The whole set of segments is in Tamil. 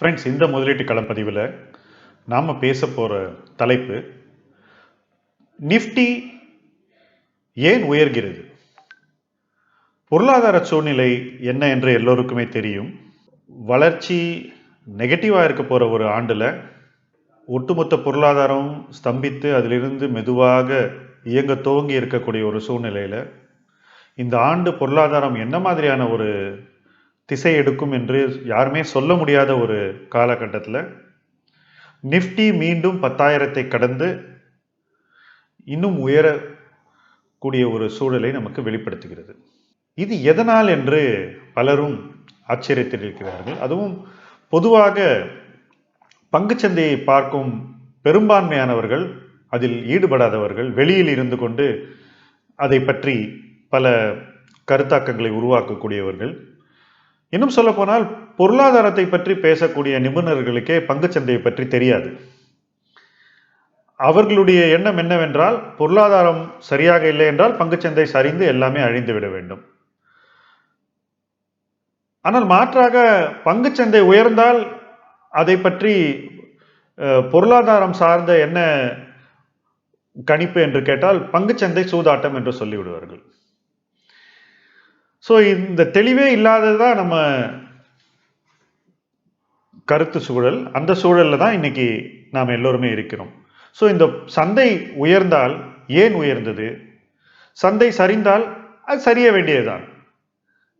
ஃப்ரெண்ட்ஸ் இந்த முதலீட்டு களப்பதிவில் நாம் பேச போகிற தலைப்பு நிஃப்டி ஏன் உயர்கிறது? பொருளாதார சூழ்நிலை என்ன என்று எல்லோருக்குமே தெரியும். வளர்ச்சி நெகட்டிவாக இருக்க போகிற ஒரு ஆண்டில் ஒட்டுமொத்த பொருளாதாரம் ஸ்தம்பித்து அதிலிருந்து மெதுவாக இயங்க துவங்கி இருக்கக்கூடிய ஒரு சூழ்நிலையில் இந்த ஆண்டு பொருளாதாரம் என்ன மாதிரியான ஒரு திசை எடுக்கும் என்று யாருமே சொல்ல முடியாத ஒரு காலகட்டத்தில் நிஃப்டி மீண்டும் பத்தாயிரத்தை கடந்து இன்னும் உயரக்கூடிய ஒரு சூழலை நமக்கு வெளிப்படுத்துகிறது. இது எதனால் என்று பலரும் ஆச்சரியத்திருக்கிறார்கள் அதுவும் பொதுவாக பங்குச்சந்தையை பார்க்கும் பெரும்பான்மையானவர்கள் அதில் ஈடுபடாதவர்கள் வெளியில் இருந்து கொண்டு அதை பற்றி பல கருத்தாக்கங்களை உருவாக்கக்கூடியவர்கள் இன்னும் சொல்ல போனால் பொருளாதாரத்தை பற்றி பேசக்கூடிய நிபுணர்களுக்கே பங்குச்சந்தையை பற்றி தெரியாது. அவர்களுடைய எண்ணம் என்னவென்றால் பொருளாதாரம் சரியாக இல்லை என்றால் பங்குச்சந்தை சரிந்து எல்லாமே அழிந்து விட வேண்டும். ஆனால் மாற்றாக பங்குச்சந்தை உயர்ந்தால் அதை பற்றி பொருளாதாரம் சார்ந்த என்ன கணிப்பு என்று கேட்டால் பங்குச்சந்தை சூதாட்டம் என்று சொல்லிவிடுவார்கள். ஸோ இந்த தெளிவே இல்லாதது தான் நம்ம கருத்து சூழல். அந்த சூழலில் தான் இன்னைக்கு நாம் எல்லோருமே இருக்கிறோம். ஸோ இந்த சந்தை உயர்ந்தால் ஏன் உயர்ந்தது? சந்தை சரிந்தால் அது சரிய வேண்டியதுதான்.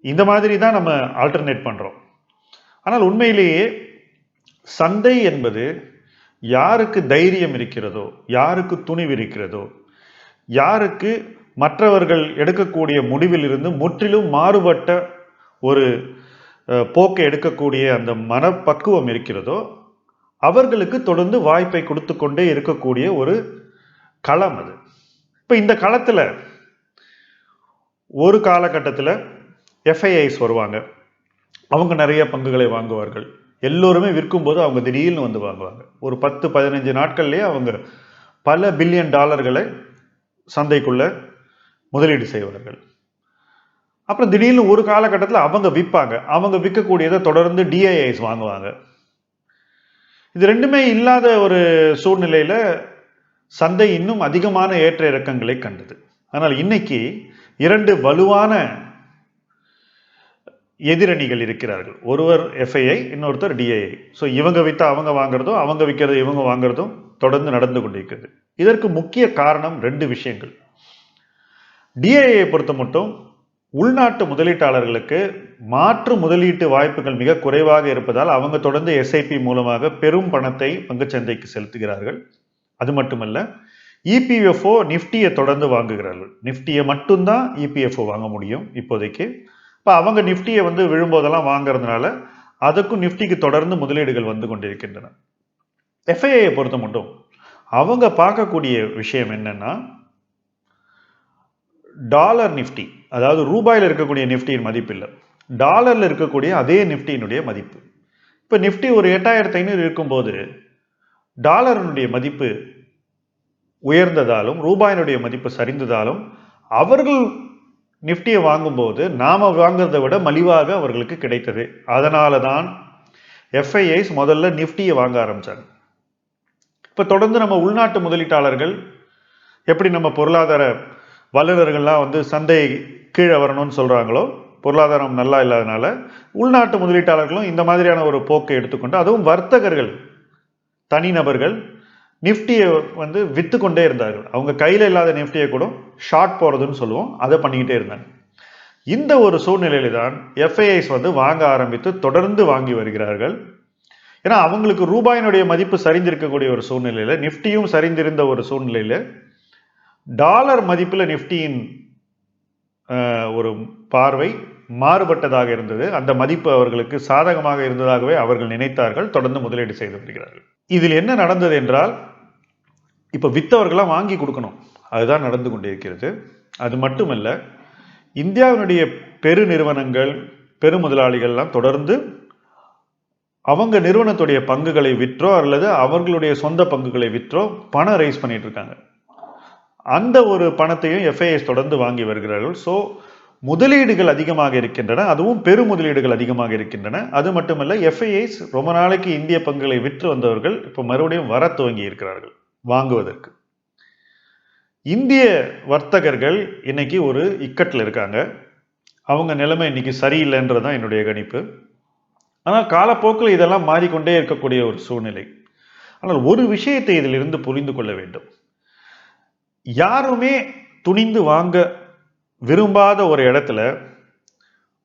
இந்த மாதிரி தான் நம்ம ஆல்டர்னேட் பண்ணுறோம் ஆனால் உண்மையிலேயே சந்தை என்பது யாருக்கு தைரியம் இருக்கிறதோ யாருக்கு துணிவு இருக்கிறதோ யாருக்கு மற்றவர்கள் எடுக்கக்கூடிய முடிவில் இருந்து முற்றிலும் மாறுபட்ட ஒரு போக்கை எடுக்கக்கூடிய அந்த மனப்பக்குவம் இருக்கிறதோ அவர்களுக்கு தொடர்ந்து வாய்ப்பை கொடுத்து கொண்டே இருக்கக்கூடிய ஒரு களம் அது. இப்போ இந்த களத்தில் ஒரு காலகட்டத்தில் எஃப்ஐஐஸ் வருவாங்க. அவங்க நிறைய பங்குகளை வாங்குவார்கள். எல்லோருமே விற்கும்போது அவங்க திடீர்னு வந்து வாங்குவாங்க. ஒரு பத்து பதினஞ்சு நாட்கள்லேயே அவங்க பல பில்லியன் டாலர்களை சந்தைக்குள்ளே முதலீடு செய்வார்கள் அப்புறம் திடீர்னு ஒரு காலகட்டத்தில் அவங்க விற்பாங்க அவங்க விற்கக்கூடியதை தொடர்ந்து டிஐஐஸ் வாங்குவாங்க. இது ரெண்டுமே இல்லாத ஒரு சூழ்நிலையில் சந்தை இன்னும் அதிகமான ஏற்ற இறக்கங்களை கண்டது. ஆனால் இன்னைக்கு இரண்டு வலுவான எதிரணிகள் இருக்கிறார்கள். ஒருவர் எஃப்ஐஐ இன்னொருத்தர் டிஐஐ ஸோ இவங்க விற்றா அவங்க வாங்குறதும் அவங்க விற்கிறது இவங்க வாங்குறதும் தொடர்ந்து நடந்து கொண்டிருக்கிறது. இதற்கு முக்கிய காரணம் ரெண்டு விஷயங்கள். டிஐஐ பொறுத்த மட்டும் உள்நாட்டு முதலீட்டாளர்களுக்கு மாற்று முதலீட்டு வாய்ப்புகள் மிக குறைவாக இருப்பதால் அவங்க தொடர்ந்து எஸ்ஐபி மூலமாக பெரும் பணத்தை பங்குச்சந்தைக்கு செலுத்துகிறார்கள். அது மட்டுமல்ல இபிஎஃப்ஓ நிஃப்டியை தொடர்ந்து வாங்குகிறார்கள். நிஃப்டியை மட்டும்தான் இபிஎஃப்ஓ வாங்க முடியும் இப்போதைக்கு. இப்போ அவங்க நிஃப்டியை வந்து விழும்போதெல்லாம் வாங்குறதுனால அதுக்கும் நிஃப்டிக்கு தொடர்ந்து முதலீடுகள் வந்து கொண்டிருக்கின்றன. எஃப்ஐஐயை பொறுத்த மட்டும் அவங்க பார்க்கக்கூடிய விஷயம் என்னன்னா டாலர் நிஃப்டி அதாவது ரூபாயில் இருக்கக்கூடிய நிஃப்டியின் மதிப்பு இல்லை டாலரில் இருக்கக்கூடிய அதே நிஃப்டியினுடைய மதிப்பு. இப்போ நிஃப்டி ஒரு எட்டாயிரத்து ஐநூறு இருக்கும்போது டாலரினுடைய மதிப்பு உயர்ந்ததாலும் ரூபாயினுடைய மதிப்பு சரிந்ததாலும் அவர்கள் நிஃப்டியை வாங்கும்போது நாம் வாங்குறதை விட மலிவாக அவர்களுக்கு கிடைத்தது. அதனால தான் எஃப்ஐஐஸ் முதல்ல நிஃப்டியை வாங்க ஆரம்பித்தாங்க இப்போ தொடர்ந்து நம்ம உள்நாட்டு முதலீட்டாளர்கள் எப்படி நம்ம பொருளாதார வல்லுநர்கள்லாம் வந்து சந்தை கீழே வரணும்னு சொல்கிறாங்களோ பொருளாதாரம் நல்லா இல்லாதனால உள்நாட்டு முதலீட்டாளர்களும் இந்த மாதிரியான ஒரு போக்கை எடுத்துக்கொண்டு அதுவும் வர்த்தகர்கள் தனிநபர்கள் நிஃப்டியை வந்து விற்று கொண்டே இருந்தார்கள். அவங்க கையில் இல்லாத நிஃப்டியை கூட ஷார்ட் போகிறதுன்னு சொல்லுவோம். அதை பண்ணிக்கிட்டே இருந்தாங்க. இந்த ஒரு சூழ்நிலையில தான் எஃப்ஐஐஸ் வந்து வாங்க ஆரம்பித்து தொடர்ந்து வாங்கி வருகிறார்கள். ஏன்னா அவங்களுக்கு ரூபாயினுடைய மதிப்பு சரிந்திருக்கக்கூடிய ஒரு சூழ்நிலையில் நிஃப்டியும் சரிந்திருந்த ஒரு சூழ்நிலையில் டாலர் மதிப்பில் நிஃப்டியின் ஒரு பார்வை மாறுபட்டதாக இருந்தது. அந்த மதிப்பு அவர்களுக்கு சாதகமாக இருந்ததாகவே அவர்கள் நினைத்தார்கள். தொடர்ந்து முதலீடு செய்து வருகிறார்கள். இதில் என்ன நடந்தது என்றால் இப்போ வித்தவர்களாம் வாங்கி கொடுக்கணும். அதுதான் நடந்து கொண்டிருக்கிறது. அது மட்டுமல்ல இந்தியாவினுடைய பெரு நிறுவனங்கள் பெரு முதலாளிகள்லாம் தொடர்ந்து அவங்க நிறுவனத்துடைய பங்குகளை விற்றோ அல்லது அவர்களுடைய சொந்த பங்குகளை விற்றோ பணம் ரைஸ் பண்ணிட்டு இருக்காங்க. அந்த ஒரு பணத்தையும் எஃப்ஐஎஸ் தொடர்ந்து வாங்கி வருகிறார்கள். ஸோ முதலீடுகள் அதிகமாக இருக்கின்றன. அதுவும் பெரு முதலீடுகள் அதிகமாக இருக்கின்றன. அது மட்டுமல்ல எஃப்ஐஐஸ் ரொம்ப நாளைக்கு இந்திய பங்குகளை விற்று வந்தவர்கள் இப்போ மறுபடியும் வர துவங்கி இருக்கிறார்கள் வாங்குவதற்கு. இந்திய வர்த்தகர்கள் இன்னைக்கு ஒரு இக்கட்டில் இருக்காங்க. அவங்க நிலைமை இன்னைக்கு சரியில்லைன்றது தான் என்னுடைய கணிப்பு. ஆனால் காலப்போக்கில் இதெல்லாம் மாறிக்கொண்டே இருக்கக்கூடிய ஒரு சூழ்நிலை. ஆனால் ஒரு விஷயத்தை இதிலிருந்து புரிந்து கொள்ள வேண்டும். யாருமே துணிந்து வாங்க விரும்பாத ஒரு இடத்துல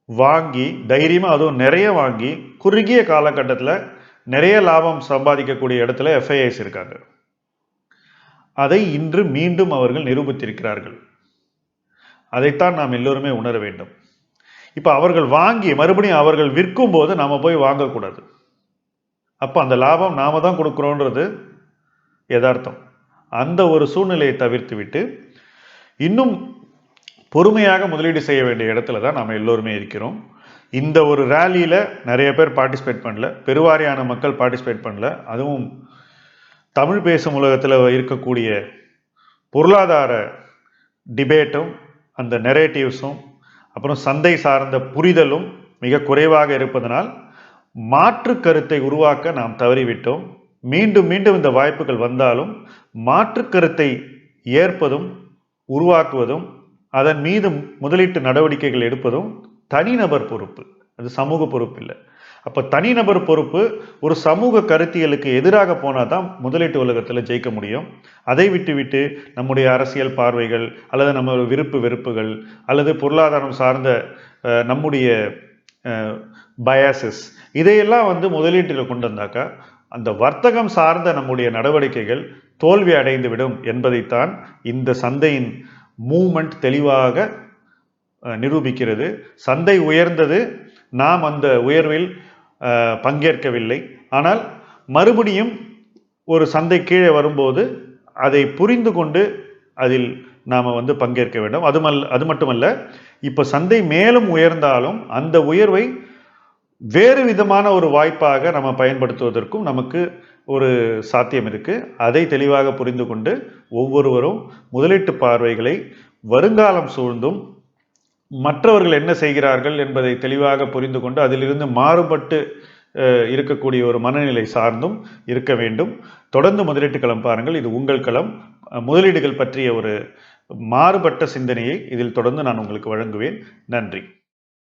வாங்கி தைரியமாக அதுவும் நிறைய வாங்கி குறுகிய காலகட்டத்தில் நிறைய லாபம் சம்பாதிக்கக்கூடிய இடத்துல எஃப்ஐஎஸ் இருக்காங்க. அதை இன்று மீண்டும் அவர்கள் நிரூபித்திருக்கிறார்கள். அதைத்தான் நாம் எல்லோருமே உணர வேண்டும். இப்போ அவர்கள் வாங்கி மறுபடியும் அவர்கள் விற்கும் போது நாம் போய் வாங்கக்கூடாது. அப்போ அந்த லாபம் நாம தான் கொடுக்குறோன்றது யதார்த்தம். அந்த ஒரு சூழ்நிலையை தவிர்த்துவிட்டு இன்னும் பொறுமையாக முதலீடு செய்ய வேண்டிய இடத்துல தான் நாம் எல்லோருமே இருக்கிறோம். இந்த ஒரு ரேலியில் நிறைய பேர் பார்ட்டிசிபேட் பண்ணல. பெருவாரியான மக்கள் பார்ட்டிசிபேட் பண்ணல. அதுவும் தமிழ் பேசும் உலகத்தில் இருக்கக்கூடிய பொருளாதார டிபேட்டும் அந்த நெரேட்டிவ்ஸும் அப்புறம் சந்தை சார்ந்த புரிதலும் மிக குறைவாக இருப்பதனால் மாற்று கருத்தை உருவாக்க நாம் தவறிவிட்டோம். மீண்டும் மீண்டும் இந்த வாய்ப்புகள் வந்தாலும் மாற்று கருத்தை ஏற்பதும் உருவாக்குவதும் அதன் மீது முதலீட்டு நடவடிக்கைகள் எடுப்பதும் தனிநபர் பொறுப்பு. அது சமூக பொறுப்பு இல்லை. அப்போ தனிநபர் பொறுப்பு ஒரு சமூக கருத்தியலுக்கு எதிராக போனால் தான் முதலீட்டு உலகத்தில் ஜெயிக்க முடியும். அதை விட்டு விட்டு நம்முடைய அரசியல் பார்வைகள் அல்லது நம்ம விருப்பு வெறுப்புகள் அல்லது பொருளாதாரம் சார்ந்த நம்முடைய பயாசஸ் இதையெல்லாம் வந்து முதலீட்டில் கொண்டு வந்தாக்கா அந்த வர்த்தகம் சார்ந்த நம்முடைய நடவடிக்கைகள் தோல்வி அடைந்துவிடும் என்பதைத்தான் இந்த சந்தையின் மூமெண்ட் தெளிவாக நிரூபிக்கிறது. சந்தை உயர்ந்தது. நாம் அந்த உயர்வில் பங்கேற்கவில்லை. ஆனால் மறுபடியும் ஒரு சந்தை கீழே வரும்போது அதை புரிந்து கொண்டு அதில் நாம் வந்து பங்கேற்க வேண்டும். அது மல் அது மட்டுமல்ல இப்போ சந்தை மேலும் உயர்ந்தாலும் அந்த உயர்வை வேறு விதமான ஒரு வாய்ப்பாக நம்ம பயன்படுத்துவதற்கும் நமக்கு ஒரு சாத்தியம் இருக்குது அதை தெளிவாக புரிந்து கொண்டு ஒவ்வொருவரும் முதலீட்டு பார்வைகளை வருங்காலம் சூழ்ந்தும் மற்றவர்கள் என்ன செய்கிறார்கள் என்பதை தெளிவாக புரிந்து கொண்டு அதிலிருந்து மாறுபட்டு இருக்கக்கூடிய ஒரு மனநிலை சார்ந்தும் இருக்க வேண்டும். தொடர்ந்து முதலீட்டு களம் பாருங்கள். இது உங்கள் களம். முதலீடுகள் பற்றிய ஒரு மாறுபட்ட சிந்தனையை இதில் தொடர்ந்து நான் உங்களுக்கு வழங்குவேன். நன்றி.